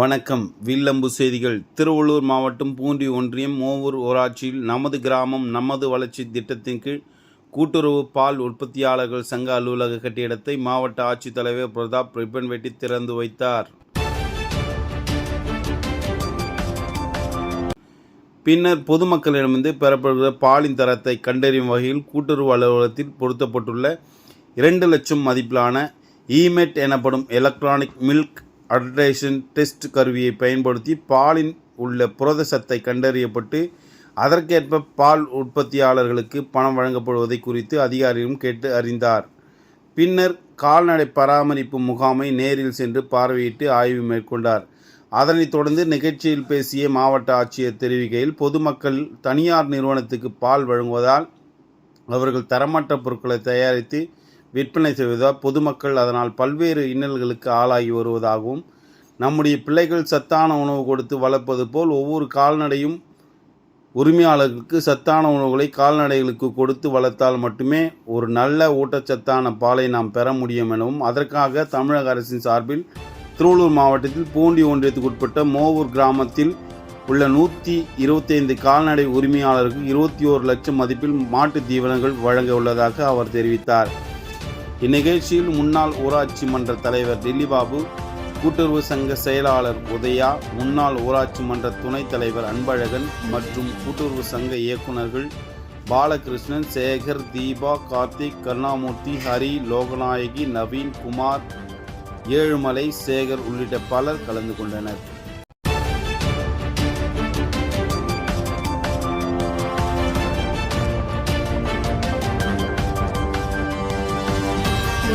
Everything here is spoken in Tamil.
வணக்கம். வில்லம்பு செய்திகள். திருவள்ளூர் மாவட்டம் பூண்டி ஒன்றியம் மோவூர் ஊராட்சியில் நமது கிராமம் நமது வளர்ச்சி திட்டத்தின் கீழ் கூட்டுறவு பால் உற்பத்தியாளர்கள் சங்க அலுவலக கட்டிடத்தை மாவட்ட ஆட்சித்தலைவர் பிரதாப் ரிப்பன் வெட்டி திறந்து வைத்தார். பின்னர் பொதுமக்களிடமிருந்து பெறப்படுகிற பாலின் தரத்தை கண்டறியும் வகையில் கூட்டுறவு அலுவலகத்தில் பொருத்தப்பட்டுள்ள இரண்டு லட்சம் மதிப்பிலான இமெட் எனப்படும் எலக்ட்ரானிக் மில்க் அட்ரேஷன் டெஸ்ட் கருவியை பயன்படுத்தி பாலின் உள்ள புரத சத்தை கண்டறியப்பட்டு அதற்கேற்ப பால் உற்பத்தியாளர்களுக்கு பணம் வழங்கப்படுவதை குறித்து அதிகாரியும் கேட்டு அறிந்தார். பின்னர் கால்நடை பராமரிப்பு முகாமை நேரில் சென்று பார்வையிட்டு ஆய்வு மேற்கொண்டார். அதனைத் தொடர்ந்து நிகழ்ச்சியில் பேசிய மாவட்ட ஆட்சியர் தெரிவிக்கையில் பொதுமக்கள் தனியார் நிறுவனத்துக்கு பால் வழங்குவதால் அவர்கள் தரமற்ற பொருட்களை தயாரித்து விற்பனை செய்வதால் பொதுமக்கள் அதனால் பல்வேறு இன்னல்களுக்கு ஆளாகி வருவதாகவும் நம்முடைய பிள்ளைகள் சத்தான உணவு கொடுத்து வளர்ப்பது போல் ஒவ்வொரு கால்நடையும் உரிமையாளர்களுக்கு சத்தான உணவுகளை கால்நடைகளுக்கு கொடுத்து வளர்த்தால் மட்டுமே ஒரு நல்ல ஊட்டச்சத்தான பாலை நாம் பெற முடியும் எனவும் அதற்காக தமிழக அரசின் சார்பில் திருவள்ளூர் மாவட்டத்தில் பூண்டி ஒன்றியத்துக்கு உட்பட்ட மோவூர் கிராமத்தில் உள்ள நூற்றி இருபத்தைந்து கால்நடை உரிமையாளருக்கு இருபத்தி ஓரு லட்சம் மதிப்பில் மாட்டு தீவனங்கள் வழங்க உள்ளதாக அவர் தெரிவித்தார். இந்நிகழ்ச்சியில் முன்னாள் ஊராட்சி மன்ற தலைவர் டில்லிபாபு கூட்டுறவு சங்க செயலாளர் உதயா முன்னாள் ஊராட்சி மன்ற துணைத் தலைவர் அன்பழகன் மற்றும் கூட்டுறவு சங்க இயக்குநர்கள் பாலகிருஷ்ணன் சேகர் தீபா கார்த்திக் கருணாமூர்த்தி ஹரி லோகநாயகி நவீன் குமார் ஏழுமலை சேகர் உள்ளிட்ட பலர் கலந்து கொண்டனர்.